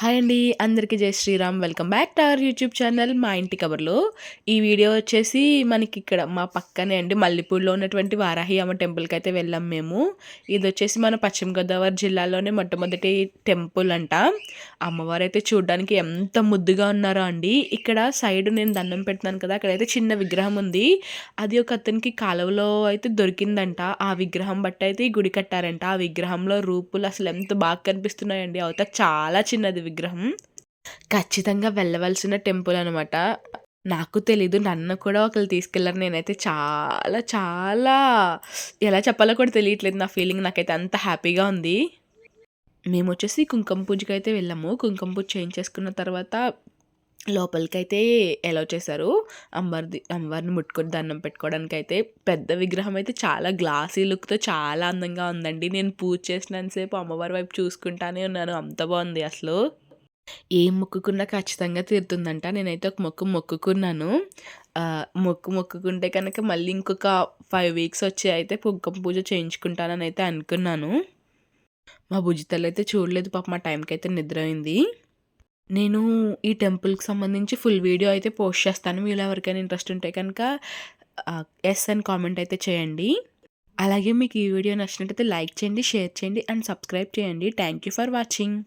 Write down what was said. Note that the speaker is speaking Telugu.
హాయ్ అండి అందరికీ జై Shriram. Welcome back to our YouTube channel మా ఇంటి కబర్లో. ఈ వీడియో వచ్చేసి మనకి ఇక్కడ మా పక్కనే అండి మల్లెపూర్లో ఉన్నటువంటి వారాహి అమ్మ టెంపుల్కి అయితే వెళ్ళాం మేము. ఇది వచ్చేసి మన పశ్చిమ గోదావరి జిల్లాలోనే మొట్టమొదటి టెంపుల్ అంట. అమ్మవారు అయితే చూడడానికి ఎంత ముద్దుగా ఉన్నారో అండి. ఇక్కడ సైడ్ నేను దండం పెడుతున్నాను కదా అక్కడైతే చిన్న విగ్రహం ఉంది. అది ఒక అతనికి కాలువలో అయితే దొరికిందంట. ఆ విగ్రహం బట్టి అయితే ఈ గుడి కట్టారంట. ఆ విగ్రహంలో రూపులు అసలు ఎంత బాగా కనిపిస్తున్నాయండి. అవుతా చాలా చిన్నది విగ్రహం ఖచ్చితంగా వెళ్ళవలసిన టెంపుల్ అనమాట నాకు తెలీదు నన్ను కూడా ఒకళ్ళు తీసుకెళ్ళారు. నేనైతే చాలా చాలా ఎలా చెప్పాలో కూడా తెలియట్లేదు నా ఫీలింగ్ నాకైతే అంత హ్యాపీగా ఉంది. మేము వచ్చేసి కుంకుమ పూజకి అయితే వెళ్ళాము. కుంకుమ పూజ చేయించేసుకున్న తర్వాత లోపలికైతే ఎలో చేశారు అమ్మవారిది అమ్మవారిని ముట్టుకొని దండం పెట్టుకోవడానికి అయితే పెద్ద విగ్రహం అయితే చాలా గ్లాసీ లుక్తో చాలా అందంగా ఉందండి. నేను పూజ చేసినంతసేపు అమ్మవారి వైపు చూసుకుంటానే ఉన్నాను. అంత బాగుంది అసలు. ఏం మొక్కుకున్నా ఖచ్చితంగా తీరుతుందంట. నేనైతే ఒక మొక్కు మొక్కుకున్నాను. మొక్కు మొక్కుకుంటే కనుక మళ్ళీ ఇంకొక ఫైవ్ వీక్స్ వచ్చి అయితే కుంకుమ పూజ చేయించుకుంటానని అయితే అనుకున్నాను. మా భుజితలు అయితే చూడలేదు. పాప మా టైంకి అయితే నిద్ర అయింది. నేను ఈ టెంపుల్కి సంబంధించి ఫుల్ వీడియో అయితే పోస్ట్ చేస్తాను. మీరు ఎవరికైనా ఇంట్రెస్ట్ ఉంటే కనుక ఎస్ అని కామెంట్ అయితే చేయండి. అలాగే మీకు ఈ వీడియో నచ్చినట్టయితే లైక్ చేయండి షేర్ చేయండి అండ్ సబ్స్క్రైబ్ చేయండి. Thank you for watching.